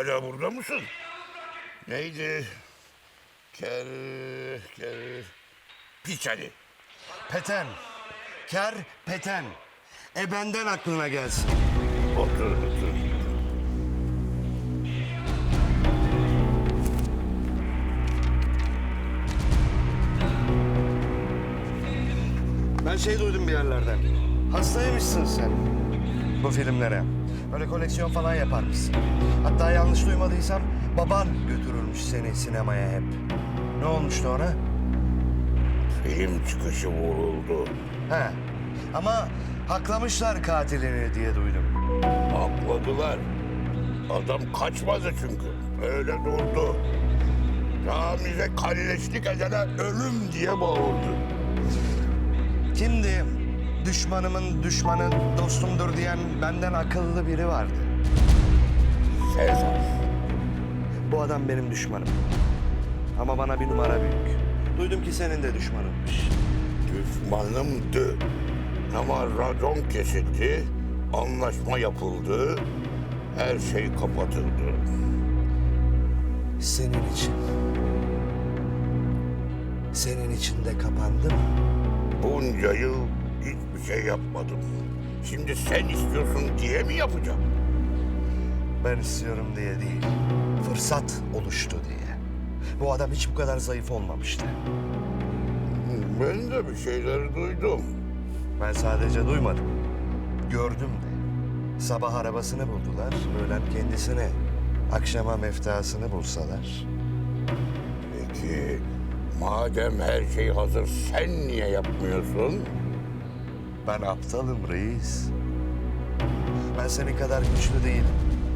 hala burada mısın? Neydi? Ker... Ker... Piç Ali. Peten. Ker peten. E benden aklına gelsin. Otur otur. Ben şey duydum bir yerlerden. Hastaymışsın sen. Bu filmlere. Öyle koleksiyon falan yaparmışsın. Hatta yanlış duymadıysam baban götürürmüş seni sinemaya hep. Ne olmuştu ona? Film çıkışı vuruldu. He. Ama haklamışlar katilini diye duydum. Akladılar. Adam kaçmadı çünkü. Öyle durdu. Ramize kalleşlik edene ölüm diye bağırdı. Kimdi? Düşmanımın düşmanı dostumdur diyen benden akıllı biri vardı. Bu adam benim düşmanım. Ama bana bir numara büyük. Duydum ki senin de düşmanınmış. Düşmanımdı. Ama racon kesildi, anlaşma yapıldı, her şey kapatıldı. Senin için. Senin için de kapandı mı? Bunca yıl hiçbir şey yapmadım. Şimdi sen istiyorsun diye mi yapacağım? Ben istiyorum diye değil. Fırsat oluştu diye. Bu adam hiç bu kadar zayıf olmamıştı. Ben de bir şeyler duydum. Ben sadece duymadım. Gördüm de. Sabah arabasını buldular, öğlen kendisini. Akşama meftasını bulsalar. Peki madem her şey hazır sen niye yapmıyorsun? Ben aptalım reis. Ben senin kadar güçlü değilim.